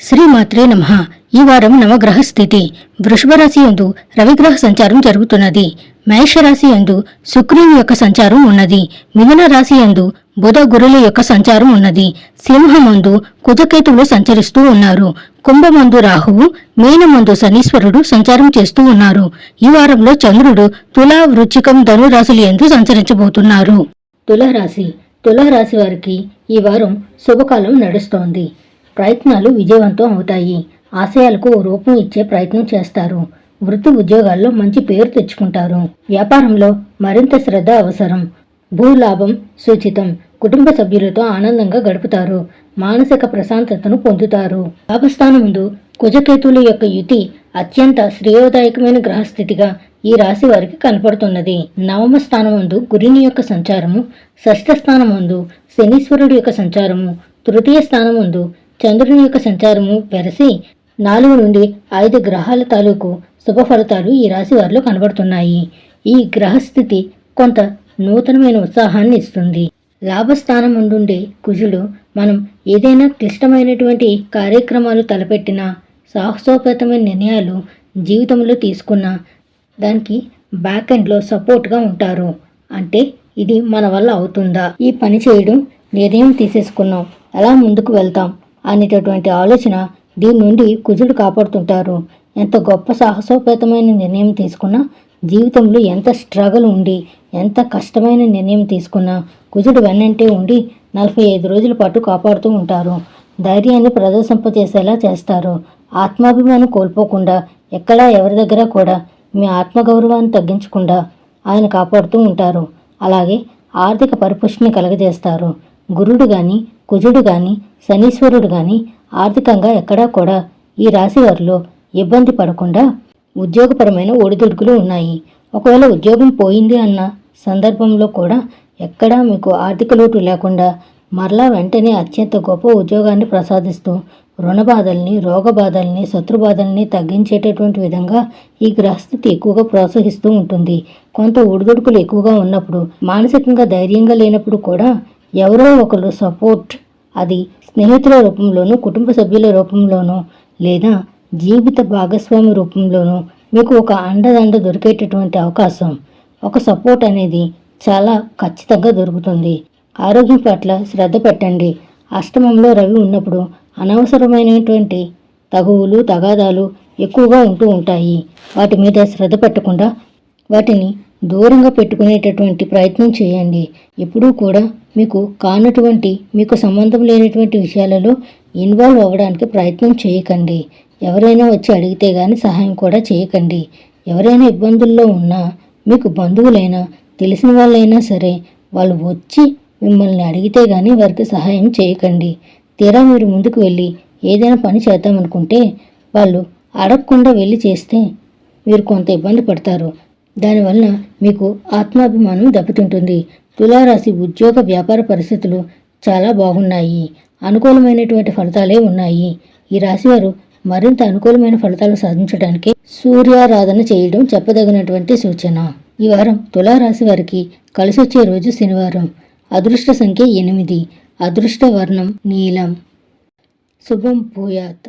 శ్రీమాత్రే నమ. ఈ వారం నవగ్రహ స్థితి వృషభరాశి ఎందు యందు రవిగ్రహ సంచారం జరుగుతున్నది. మేషరాశి యందు శుక్రుని యొక్క సంచారం ఉన్నది. మిథున రాశి యందు బుధ గురుల యొక్క సంచారం ఉన్నది. సింహమందు కుజకేతువులు సంచరిస్తూ ఉన్నారు. కుంభమందు రాహువు మీనమందు శనీశ్వరుడు సంచారం చేస్తూ ఉన్నారు. ఈ వారంలో చంద్రుడు తులా వృచ్చికం ధనురాశులు ఎందు సంచరించబోతున్నారు. తులరాశి. తులరాశి వారికి ఈ వారం శుభకాలం నడుస్తోంది. ప్రయత్నాలు విజయవంతం అవుతాయి. ఆశయాలకు ఓ రూపం ఇచ్చే ప్రయత్నం చేస్తారు. వృత్తి ఉద్యోగాల్లో మంచి పేరు తెచ్చుకుంటారు. వ్యాపారంలో మరింత శ్రద్ధ అవసరం. భూలాభం సూచితం కుటుంబ సభ్యులతో ఆనందంగా గడుపుతారు. మానసిక ప్రశాంతతను పొందుతారు. లాభస్థానం ముందు కుజకేతువుల యొక్క యుతి అత్యంత శ్రేయోదాయకమైన గ్రహస్థితిగా ఈ రాశి వారికి కనపడుతున్నది. నవమ స్థానం ముందు గురిని యొక్క సంచారము షష్ఠ స్థానం ముందు శనీశ్వరుడి యొక్క సంచారము తృతీయ స్థానం ముందు చంద్రుని యొక్క సంచారము వెరసి నాలుగు నుండి ఐదు గ్రహాల తాలూకు శుభ ఫలితాలు ఈ రాశి వారిలో కనబడుతున్నాయి. ఈ గ్రహస్థితి కొంత నూతనమైన ఉత్సాహాన్ని ఇస్తుంది. లాభస్థానం ఉండుండే కుజుడు మనం ఏదైనా క్లిష్టమైనటువంటి కార్యక్రమాలు తలపెట్టినా సాహసోపేతమైన నిర్ణయాలు జీవితంలో తీసుకున్నా దానికి బ్యాక్ ఎండ్లో సపోర్ట్గా ఉంటారు. అంటే ఇది మన వల్ల అవుతుందా? ఈ పని చేయడం నిర్ణయం తీసేసుకున్నాం. ఎలా ముందుకు వెళ్తాం. అనేటటువంటి ఆలోచన దీని నుండి కుజుడు కాపాడుతుంటారు. ఎంత గొప్ప సాహసోపేతమైన నిర్ణయం తీసుకున్నా జీవితంలో ఎంత స్ట్రగుల్ ఉండి ఎంత కష్టమైన నిర్ణయం తీసుకున్నా కుజుడు వెన్నంటే ఉండి నలభై ఐదు రోజుల పాటు కాపాడుతూ ఉంటారు. ధైర్యాన్ని ప్రదర్శింపజేసేలా చేస్తారు. ఆత్మాభిమానం కోల్పోకుండా ఎక్కడా ఎవరి దగ్గర కూడా మీ ఆత్మగౌరవాన్ని తగ్గించకుండా ఆయన కాపాడుతూ ఉంటారు. అలాగే ఆర్థిక పరిపుష్టిని కలగజేస్తారు. గురుడు కానీ కుజుడు కానీ శనీశ్వరుడు కానీ ఆర్థికంగా ఎక్కడా కూడా ఈ రాశి వారిలో ఇబ్బంది పడకుండా ఉద్యోగపరమైన ఒడిదుడుకులు ఉన్నాయి. ఒకవేళ ఉద్యోగం పోయింది అన్న సందర్భంలో కూడా ఎక్కడా మీకు ఆర్థిక లోటు లేకుండా మరలా వెంటనే అత్యంత గొప్ప ఉద్యోగాన్ని ప్రసాదిస్తూ రుణ బాధల్ని రోగ బాధల్ని తగ్గించేటటువంటి విధంగా ఈ గ్రహస్థితి ఎక్కువగా ప్రోత్సహిస్తూ ఉంటుంది. కొంత ఒడిదుడుకులు ఎక్కువగా ఉన్నప్పుడు మానసికంగా ధైర్యంగా లేనప్పుడు కూడా ఎవరో ఒకరు సపోర్ట్ అది స్నేహితుల రూపంలోనూ కుటుంబ సభ్యుల రూపంలోనూ లేదా జీవిత భాగస్వామి రూపంలోనూ మీకు ఒక అండదండ దొరికేటటువంటి అవకాశం. ఒక సపోర్ట్ అనేది చాలా ఖచ్చితంగా దొరుకుతుంది. ఆరోగ్యం పట్ల శ్రద్ధ పెట్టండి. అష్టమంలో రవి ఉన్నప్పుడు అనవసరమైనటువంటి తగువులు తగాదాలు ఎక్కువగా ఉంటూ ఉంటాయి. వాటి మీద శ్రద్ధ పెట్టకుండా వాటిని దూరంగా పెట్టుకునేటటువంటి ప్రయత్నం చేయండి. ఎప్పుడూ కూడా మీకు కానటువంటి మీకు సంబంధం లేనటువంటి విషయాలలో ఇన్వాల్వ్ అవ్వడానికి ప్రయత్నం చేయకండి. ఎవరైనా వచ్చి అడిగితే కానీ సహాయం కూడా చేయకండి. ఎవరైనా ఇబ్బందుల్లో ఉన్నా మీకు బంధువులైనా తెలిసిన వాళ్ళైనా సరే వాళ్ళు వచ్చి మిమ్మల్ని అడిగితే కానీ వారికి సహాయం చేయకండి. తీరా మీరు ముందుకు వెళ్ళి ఏదైనా పని చేద్దామనుకుంటే వాళ్ళు అడగకుండా వెళ్ళి చేస్తే మీరు కొంత ఇబ్బంది పడతారు. దానివల్ల మీకు ఆత్మాభిమానం దెబ్బతింటుంది తులారాశి ఉద్యోగ వ్యాపార పరిస్థితులు చాలా బాగున్నాయి. అనుకూలమైనటువంటి ఫలితాలే ఉన్నాయి. ఈ రాశివారు మరింత అనుకూలమైన ఫలితాలు సాధించడానికి సూర్యారాధన చేయడం చెప్పదగినటువంటి సూచన. ఈ వారం తులారాశి వారికి కలిసొచ్చే రోజు శనివారం. అదృష్ట సంఖ్య ఎనిమిది. అదృష్ట వర్ణం నీలం. శుభం భూయాత్.